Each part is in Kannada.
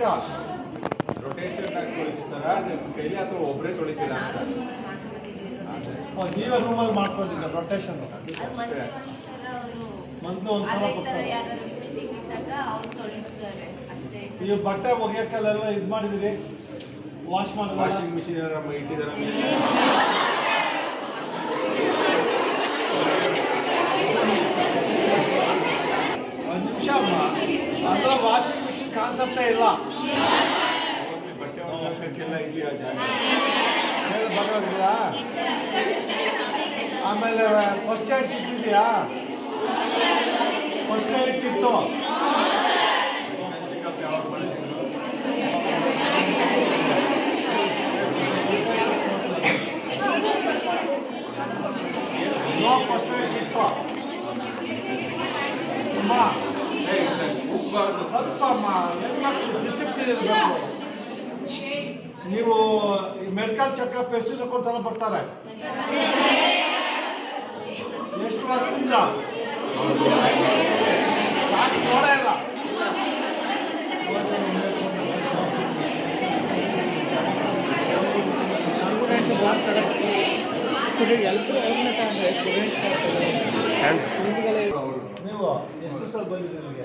ಪಕ್ಷ ರೊಟೇಷನ್ ತೋರಿಸ್ತಾರ ತೊಳಿಸ್ತಾರ ನಿಮ್ಮ ಕೈಲಿ ಅಥವಾ ಒಬ್ಬರೇ ತೊಳಿತೀರ ಅಂತ ಓ, ರೂಮಲ್ಲಿ ಮಾಡ್ಕೊಂಡಿದ್ದ ರೊಟೇಷನ್ ಅಷ್ಟೇ ಮೊದಲು ನೀವು ಬಟ್ಟೆ ಒಗೆಯಕ್ಕೆಲ್ಲ ಇದು ಮಾಡಿದಿರಿ ವಾಶ್ ಮಾಡಿದ ವಾಷಿಂಗ್ ಮಿಷಿನ್ ಇಟ್ಟಿದ್ದಾರ ಒಂದ್ ನಿಮಿಷ ಅಮ್ಮ ಅದರ ವಾಷಿಂಗ್ ಕಾನ್ಸೆಪ್ಟೇ ಇಲ್ಲ ಬಟ್ಟೆ ಒಣಗಿಸೋಕ್ಕೆಲ್ಲ ಇದೆಯಾ ಜಾಗ ಬರೋದಿಲ್ಲ ಆಮೇಲೆ ಫಸ್ಟ್ ಏಡ್ ಕಿಟ್ ಇದೆಯಾ first aid kit No, first aid kit. ಅಮ್ಮ ಹೆಣ್ಮಕ್ಳು ಡಿಸಿಪ್ಲಿನ್ ಇರಬೇಕು ನೀವು ಮೆಡಿಕಲ್ ಚೆಕಪ್ ಎಷ್ಟು ಚೆಕ್ಕೊಂದು ಸಲ ಬರ್ತಾರೆ ಎಷ್ಟು ವರ್ಷದಿಂದ ನೋಡ ಇಲ್ಲ ನೀವು ಎಷ್ಟು ಸಲ ಬಂದಿದ್ದೀರಿ ನಿಮಗೆ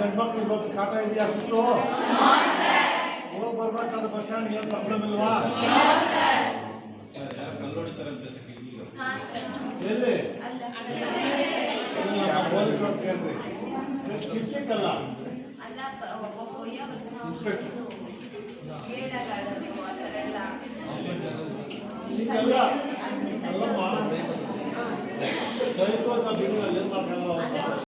ಗಣಮಕ್ಕಳು ಹೋಗಿ ಖಾತಾಯೆ ಬಿಡಿಸು ಸರ್ ಓ ಬರಬಕದ ಬಷ್ಟಾನ ನೀವು ಪ್ರಾಬ್ಲಮ್ ಇಲ್ಲವಾ ಸರ್ ಸರ್ ಯಾರು ಕಲ್ಲೋಡಿ ತರಂತಕ್ಕೆ ಇಲ್ಲ ಅಲ್ಲ ಸರ್ ಏನು ಬೋಲ್ಸೋ ಕೇಳ್ರೀ ಕ್ಕಿಕ್ಕಿಲ್ಲ ಅಲ್ಲ ಅಲ್ಲ ಬೋಯಾ ಪ್ರಸನ ಇನ್ಸೈಟ್ ಏಡಾಗದೋ ಆತರಲ್ಲ ಎಲ್ಲ ಸರ್ ಸರ್ ತೋಯ್ ತೋ ಸಮ್ಥಿಂಗ್ ಅಲ್ಲಿ ಮಾಡ್ತಾರಾ